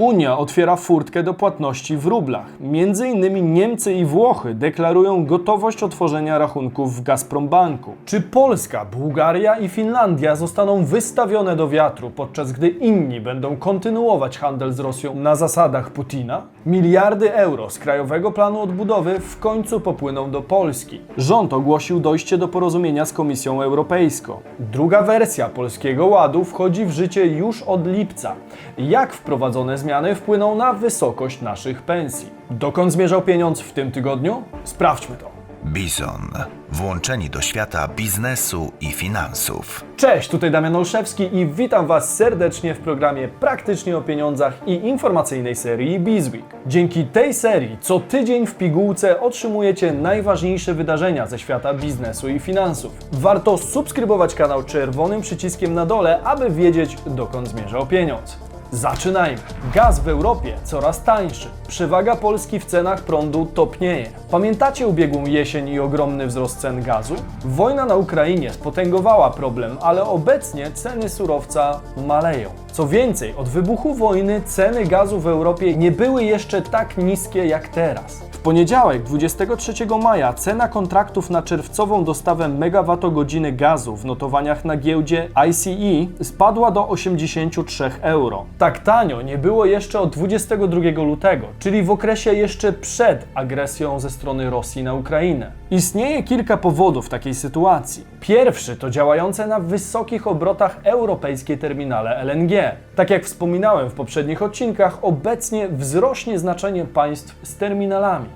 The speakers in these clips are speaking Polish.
Unia otwiera furtkę do płatności w rublach. Między innymi Niemcy i Włochy deklarują gotowość otworzenia rachunków w Gazprombanku. Czy Polska, Bułgaria i Finlandia zostaną wystawione do wiatru, podczas gdy inni będą kontynuować handel z Rosją na zasadach Putina? Miliardy euro z Krajowego Planu Odbudowy w końcu popłyną do Polski. Rząd ogłosił dojście do porozumienia z Komisją Europejską. Druga wersja Polskiego Ładu wchodzi w życie już od lipca. Jak wprowadzone zmiany wpłyną na wysokość naszych pensji? Dokąd zmierzał pieniądz w tym tygodniu? Sprawdźmy to. Bizon. Włączeni do świata biznesu i finansów. Cześć, tutaj Damian Olszewski i witam Was serdecznie w programie Praktycznie o Pieniądzach i informacyjnej serii Bizweek. Dzięki tej serii co tydzień w pigułce otrzymujecie najważniejsze wydarzenia ze świata biznesu i finansów. Warto subskrybować kanał czerwonym przyciskiem na dole, aby wiedzieć dokąd zmierzał pieniądz. Zaczynajmy. Gaz w Europie coraz tańszy. Przewaga Polski w cenach prądu topnieje. Pamiętacie ubiegłą jesień i ogromny wzrost cen gazu? Wojna na Ukrainie spotęgowała problem, ale obecnie ceny surowca maleją. Co więcej, od wybuchu wojny ceny gazu w Europie nie były jeszcze tak niskie jak teraz. Poniedziałek, 23 maja, cena kontraktów na czerwcową dostawę megawattogodziny gazu w notowaniach na giełdzie ICE spadła do 83 euro. Tak tanio nie było jeszcze od 22 lutego, czyli w okresie jeszcze przed agresją ze strony Rosji na Ukrainę. Istnieje kilka powodów takiej sytuacji. Pierwszy to działające na wysokich obrotach europejskie terminale LNG. Tak jak wspominałem w poprzednich odcinkach, obecnie wzrośnie znaczenie państw z terminalami.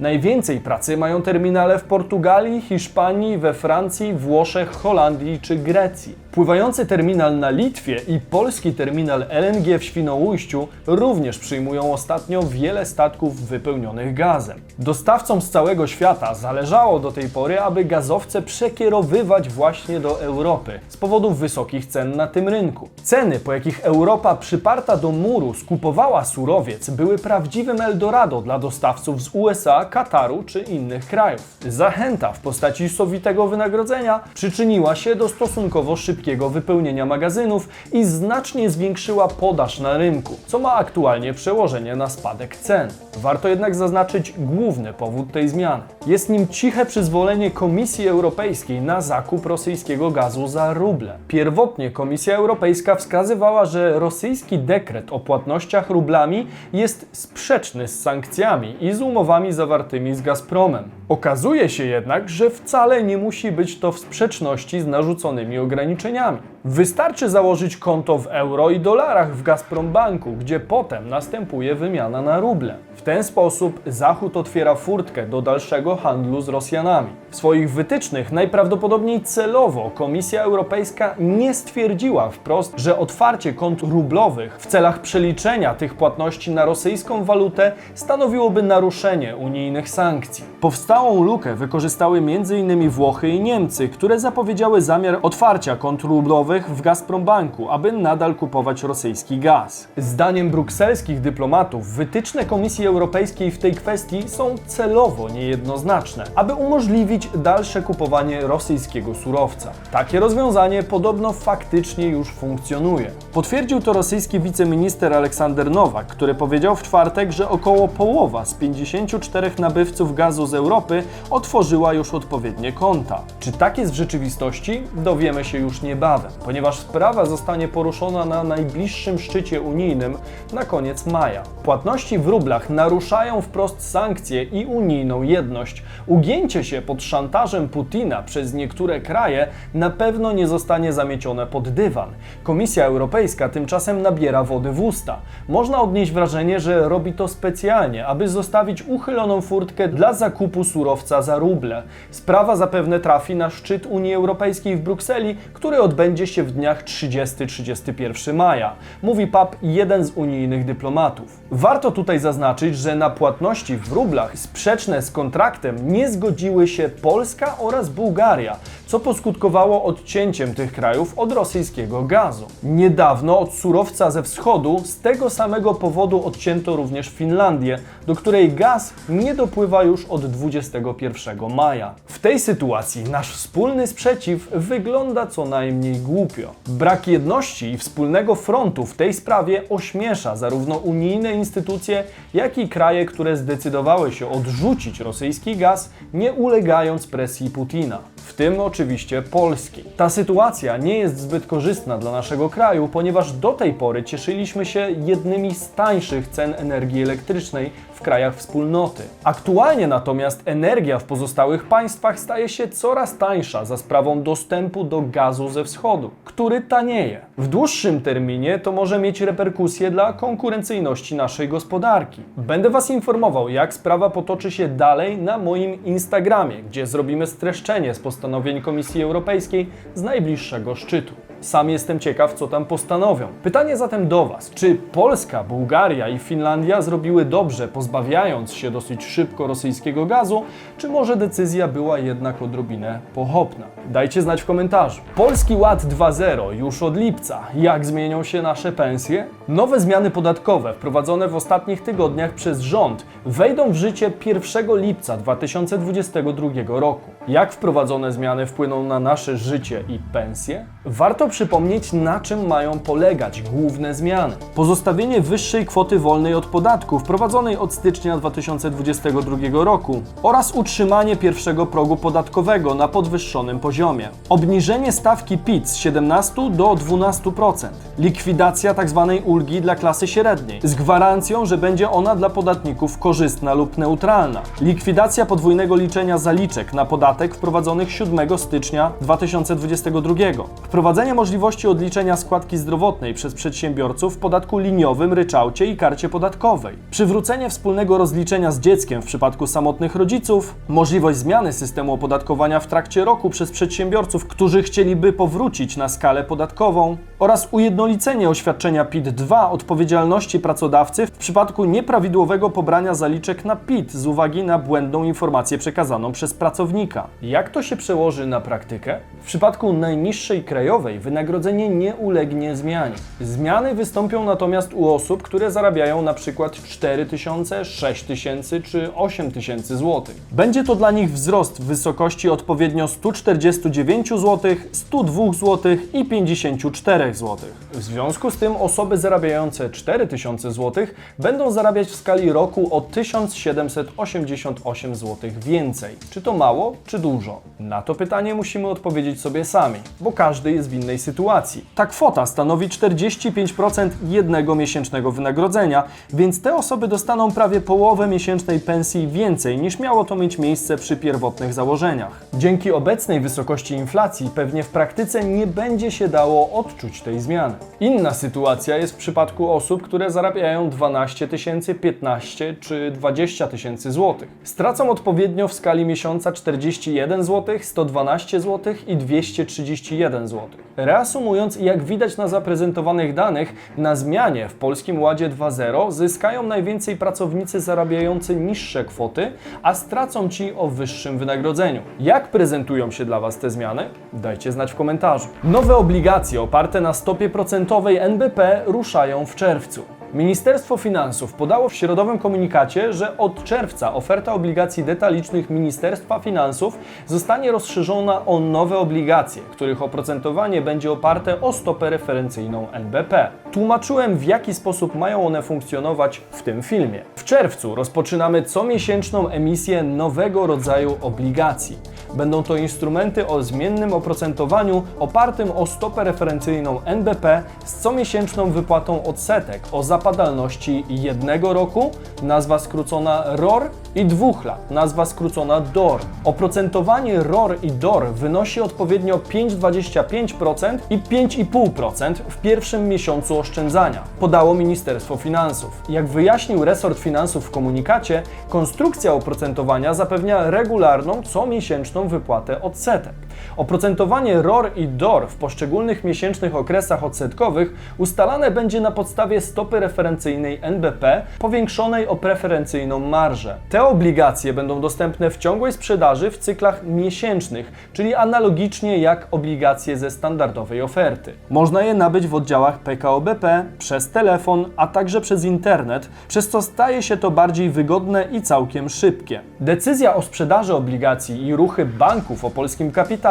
Najwięcej pracy mają terminale w Portugalii, Hiszpanii, we Francji, Włoszech, Holandii czy Grecji. Pływający terminal na Litwie i polski terminal LNG w Świnoujściu również przyjmują ostatnio wiele statków wypełnionych gazem. Dostawcom z całego świata zależało do tej pory, aby gazowce przekierowywać właśnie do Europy z powodu wysokich cen na tym rynku. Ceny, po jakich Europa przyparta do muru skupowała surowiec, były prawdziwym Eldorado dla dostawców z USA, Kataru czy innych krajów. Zachęta w postaci sowitego wynagrodzenia przyczyniła się do stosunkowo szybkiego wypełnienia magazynów i znacznie zwiększyła podaż na rynku, co ma aktualnie przełożenie na spadek cen. Warto jednak zaznaczyć główny powód tej zmiany. Jest nim ciche przyzwolenie Komisji Europejskiej na zakup rosyjskiego gazu za ruble. Pierwotnie Komisja Europejska wskazywała, że rosyjski dekret o płatnościach rublami jest sprzeczny z sankcjami i z umowami zawartymi z Gazpromem. Okazuje się jednak, że wcale nie musi być to w sprzeczności z narzuconymi ograniczeniami. Wystarczy założyć konto w euro i dolarach w Gazprombanku, gdzie potem następuje wymiana na ruble. W ten sposób Zachód otwiera furtkę do dalszego handlu z Rosjanami. W swoich wytycznych najprawdopodobniej celowo Komisja Europejska nie stwierdziła wprost, że otwarcie kont rublowych w celach przeliczenia tych płatności na rosyjską walutę stanowiłoby naruszenie unijnych sankcji. Powstałą lukę wykorzystały m.in. Włochy i Niemcy, które zapowiedziały zamiar otwarcia kont rublowych w Gazprombanku, aby nadal kupować rosyjski gaz. Zdaniem brukselskich dyplomatów wytyczne Komisji Europejskiej w tej kwestii są celowo niejednoznaczne, aby umożliwić dalsze kupowanie rosyjskiego surowca. Takie rozwiązanie podobno faktycznie już funkcjonuje. Potwierdził to rosyjski wiceminister Aleksander Nowak, który powiedział w czwartek, że około połowa z 54 nabywców gazu z Europy otworzyła już odpowiednie konta. Czy tak jest w rzeczywistości? Dowiemy się już niebawem, ponieważ sprawa zostanie poruszona na najbliższym szczycie unijnym na koniec maja. Płatności w rublach naruszają wprost sankcje i unijną jedność. Ugięcie się pod szantażem Putina przez niektóre kraje na pewno nie zostanie zamiecione pod dywan. Komisja Europejska tymczasem nabiera wody w usta. Można odnieść wrażenie, że robi to specjalnie, aby zostawić uchyloną furtkę dla zakupu surowca za ruble. Sprawa zapewne trafi na szczyt Unii Europejskiej w Brukseli, który odbędzie się w dniach 30-31 maja, mówi PAP jeden z unijnych dyplomatów. Warto tutaj zaznaczyć, że na płatności w rublach sprzeczne z kontraktem nie zgodziły się Polska oraz Bułgaria, co poskutkowało odcięciem tych krajów od rosyjskiego gazu. Niedawno od surowca ze wschodu z tego samego powodu odcięto również Finlandię, do której gaz nie dopływa już od 21 maja. W tej sytuacji nasz wspólny sprzeciw wygląda co najmniej głupio. Brak jedności i wspólnego frontu w tej sprawie ośmiesza zarówno unijne instytucje, jak i kraje, które zdecydowały się odrzucić rosyjski gaz, nie ulegając presji Putina. W tym oczywiście Polski. Ta sytuacja nie jest zbyt korzystna dla naszego kraju, ponieważ do tej pory cieszyliśmy się jednymi z tańszych cen energii elektrycznej w krajach wspólnoty. Aktualnie natomiast energia w pozostałych państwach staje się coraz tańsza za sprawą dostępu do gazu ze wschodu, który tanieje. W dłuższym terminie to może mieć reperkusje dla konkurencyjności naszej gospodarki. Będę Was informował, jak sprawa potoczy się dalej na moim Instagramie, gdzie zrobimy streszczenie z postanowień Komisji Europejskiej z najbliższego szczytu. Sam jestem ciekaw, co tam postanowią. Pytanie zatem do Was: czy Polska, Bułgaria i Finlandia zrobiły dobrze, pozbawiając się dosyć szybko rosyjskiego gazu, czy może decyzja była jednak odrobinę pochopna? Dajcie znać w komentarzu. Polski Ład 2.0 już od lipca. Jak zmienią się nasze pensje? Nowe zmiany podatkowe wprowadzone w ostatnich tygodniach przez rząd wejdą w życie 1 lipca 2022 roku. Jak wprowadzone zmiany wpłyną na nasze życie i pensje? Warto przypomnieć, na czym mają polegać główne zmiany. Pozostawienie wyższej kwoty wolnej od podatku wprowadzonej od stycznia 2022 roku oraz utrzymanie pierwszego progu podatkowego na podwyższonym poziomie. Obniżenie stawki PIT z 17 do 12%. Likwidacja tzw. ulgi dla klasy średniej z gwarancją, że będzie ona dla podatników korzystna lub neutralna. Likwidacja podwójnego liczenia zaliczek na podatek wprowadzonych 7 stycznia 2022. Wprowadzenie możliwości odliczenia składki zdrowotnej przez przedsiębiorców w podatku liniowym, ryczałcie i karcie podatkowej. Przywrócenie wspólnego rozliczenia z dzieckiem w przypadku samotnych rodziców. Możliwość zmiany systemu opodatkowania w trakcie roku przez przedsiębiorców, którzy chcieliby powrócić na skalę podatkową. Oraz ujednolicenie oświadczenia PIT-2 odpowiedzialności pracodawcy w przypadku nieprawidłowego pobrania zaliczek na PIT z uwagi na błędną informację przekazaną przez pracownika. Jak to się przełoży na praktykę? W przypadku najniższej krajowej wynagrodzenie nie ulegnie zmianie. Zmiany wystąpią natomiast u osób, które zarabiają na przykład 4000, 6000 czy 8000 zł. Będzie to dla nich wzrost w wysokości odpowiednio 149 zł, 102 zł i 54 zł. W związku z tym osoby zarabiające 4000 zł będą zarabiać w skali roku o 1788 zł więcej. Czy to mało, czy dużo? Na to pytanie musimy odpowiedzieć sobie sami, bo każdy jest w innej sytuacji. Ta kwota stanowi 45% jednego miesięcznego wynagrodzenia, więc te osoby dostaną prawie połowę miesięcznej pensji więcej niż miało to mieć miejsce przy pierwotnych założeniach. Dzięki obecnej wysokości inflacji pewnie w praktyce nie będzie się dało odczuć tej zmiany. Inna sytuacja jest w przypadku osób, które zarabiają 12 tysięcy, 15 czy 20 tysięcy złotych. Stracą odpowiednio w skali miesiąca 41 zł, 112 zł i 231 zł. Reasumując, jak widać na zaprezentowanych danych, na zmianie w Polskim Ładzie 2.0 zyskają najwięcej pracownicy zarabiający niższe kwoty, a stracą ci o wyższym wynagrodzeniu. Jak prezentują się dla Was te zmiany? Dajcie znać w komentarzu. Nowe obligacje oparte na stopie procentowej NBP ruszają w czerwcu. Ministerstwo Finansów podało w środowym komunikacie, że od czerwca oferta obligacji detalicznych Ministerstwa Finansów zostanie rozszerzona o nowe obligacje, których oprocentowanie będzie oparte o stopę referencyjną NBP. Tłumaczyłem, w jaki sposób mają one funkcjonować w tym filmie. W czerwcu rozpoczynamy comiesięczną emisję nowego rodzaju obligacji. Będą to instrumenty o zmiennym oprocentowaniu opartym o stopę referencyjną NBP z comiesięczną wypłatą odsetek o zapadalności jednego roku, nazwa skrócona ROR, i dwóch lat, nazwa skrócona DOR. Oprocentowanie ROR i DOR wynosi odpowiednio 5,25% i 5,5% w pierwszym miesiącu oszczędzania, podało Ministerstwo Finansów. Jak wyjaśnił resort finansów w komunikacie, konstrukcja oprocentowania zapewnia regularną, comiesięczną wypłatę odsetek. Oprocentowanie ROR i DOR w poszczególnych miesięcznych okresach odsetkowych ustalane będzie na podstawie stopy referencyjnej NBP powiększonej o preferencyjną marżę. Te obligacje będą dostępne w ciągłej sprzedaży w cyklach miesięcznych, czyli analogicznie jak obligacje ze standardowej oferty. Można je nabyć w oddziałach PKO BP, przez telefon, a także przez internet, przez co staje się to bardziej wygodne i całkiem szybkie. Decyzja o sprzedaży obligacji i ruchy banków o polskim kapitale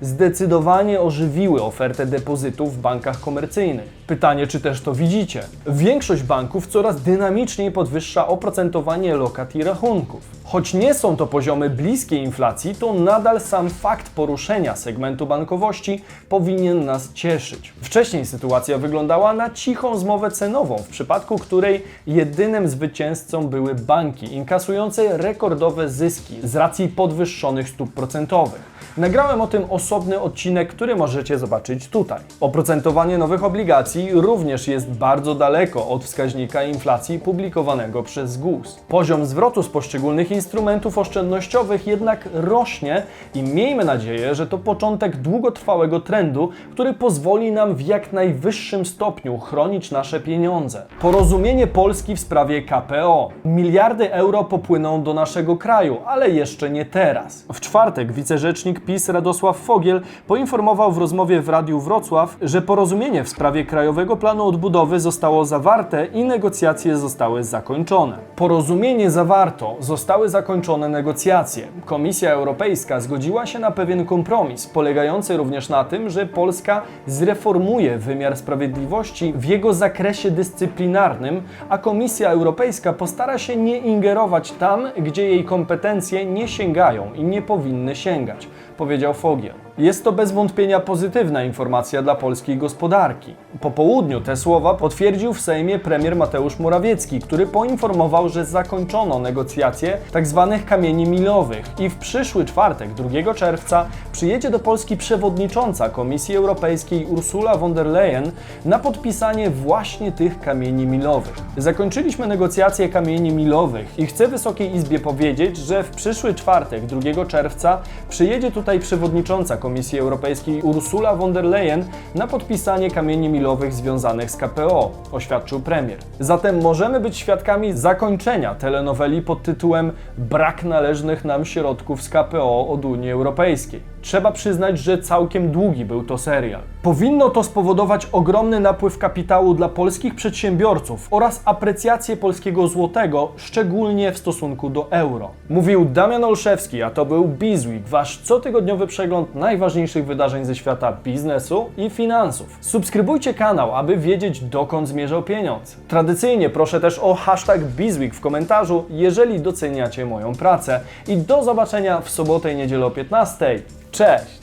zdecydowanie ożywiły ofertę depozytów w bankach komercyjnych. Pytanie, czy też to widzicie? Większość banków coraz dynamiczniej podwyższa oprocentowanie lokat i rachunków. Choć nie są to poziomy bliskie inflacji, to nadal sam fakt poruszenia segmentu bankowości powinien nas cieszyć. Wcześniej sytuacja wyglądała na cichą zmowę cenową, w przypadku której jedynym zwycięzcą były banki inkasujące rekordowe zyski z racji podwyższonych stóp procentowych. Nagrałem o tym osobny odcinek, który możecie zobaczyć tutaj. Oprocentowanie nowych obligacji również jest bardzo daleko od wskaźnika inflacji publikowanego przez GUS. Poziom zwrotu z poszczególnych instrumentów oszczędnościowych jednak rośnie i miejmy nadzieję, że to początek długotrwałego trendu, który pozwoli nam w jak najwyższym stopniu chronić nasze pieniądze. Porozumienie Polski w sprawie KPO. Miliardy euro popłyną do naszego kraju, ale jeszcze nie teraz. W czwartek wicerzecznik PiS Radosław Fogiel poinformował w rozmowie w Radiu Wrocław, że porozumienie w sprawie Krajowego Planu Odbudowy zostało zawarte i negocjacje zostały zakończone. Porozumienie zawarto, zostały zakończone negocjacje. Komisja Europejska zgodziła się na pewien kompromis, polegający również na tym, że Polska zreformuje wymiar sprawiedliwości w jego zakresie dyscyplinarnym, a Komisja Europejska postara się nie ingerować tam, gdzie jej kompetencje nie sięgają i nie powinny sięgać, powiedział Fogiel. Jest to bez wątpienia pozytywna informacja dla polskiej gospodarki. Po południu te słowa potwierdził w Sejmie premier Mateusz Morawiecki, który poinformował, że zakończono negocjacje tzw. kamieni milowych i w przyszły czwartek, 2 czerwca, przyjedzie do Polski przewodnicząca Komisji Europejskiej Ursula von der Leyen na podpisanie właśnie tych kamieni milowych. Zakończyliśmy negocjacje kamieni milowych i chcę Wysokiej Izbie powiedzieć, że w przyszły czwartek, 2 czerwca, przyjedzie tutaj przewodnicząca Komisji Europejskiej Ursula von der Leyen na podpisanie kamieni milowych związanych z KPO, oświadczył premier. Zatem możemy być świadkami zakończenia telenoweli pod tytułem Brak należnych nam środków z KPO od Unii Europejskiej. Trzeba przyznać, że całkiem długi był to serial. Powinno to spowodować ogromny napływ kapitału dla polskich przedsiębiorców oraz aprecjację polskiego złotego, szczególnie w stosunku do euro. Mówił Damian Olszewski, a to był Bizweek, wasz cotygodniowy przegląd najważniejszych wydarzeń ze świata biznesu i finansów. Subskrybujcie kanał, aby wiedzieć dokąd zmierzał pieniądz. Tradycyjnie proszę też o hashtag Bizweek w komentarzu, jeżeli doceniacie moją pracę. I do zobaczenia w sobotę i niedzielę o 15. Cześć!